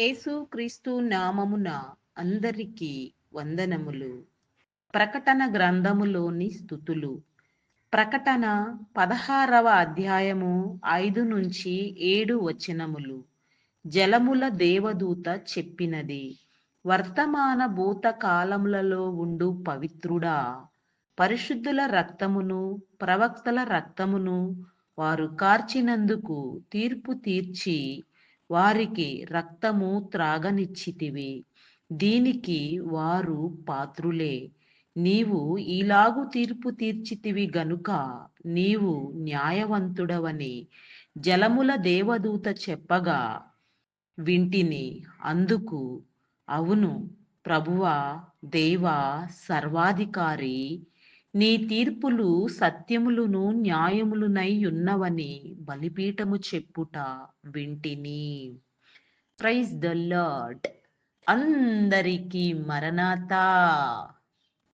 యేసు క్రీస్తు నామమున అందరికీ వందనములు. ప్రకటన గ్రంథములోని స్థుతులు. ప్రకటన పదహారవ అధ్యాయము ఐదు నుంచి ఏడు వచనములు. జలముల దేవదూత చెప్పినది వర్తమాన భూత కాలములలో ఉండు పవిత్రుడా. పరిశుద్ధుల రక్తమును ప్రవక్తల రక్తమును వారు కార్చినందుకు తీర్పు తీర్చి వారికి రక్తము త్రాగనిచ్చితివి. దీనికి వారు పాత్రులే. నీవు ఈలాగు తీర్పు తీర్చితివి గనుక నీవు న్యాయవంతుడవని జలముల దేవదూత చెప్పగా వింటిని అందుకు అవును ప్రభువా దేవా సర్వాధికారి నీ తీర్పులు సత్యములును న్యాయములునై ఉన్నవని బలిపీఠము చెప్పుట వింటిని. ప్రైజ్ ద లాడ్ అందరికీ మరణాత.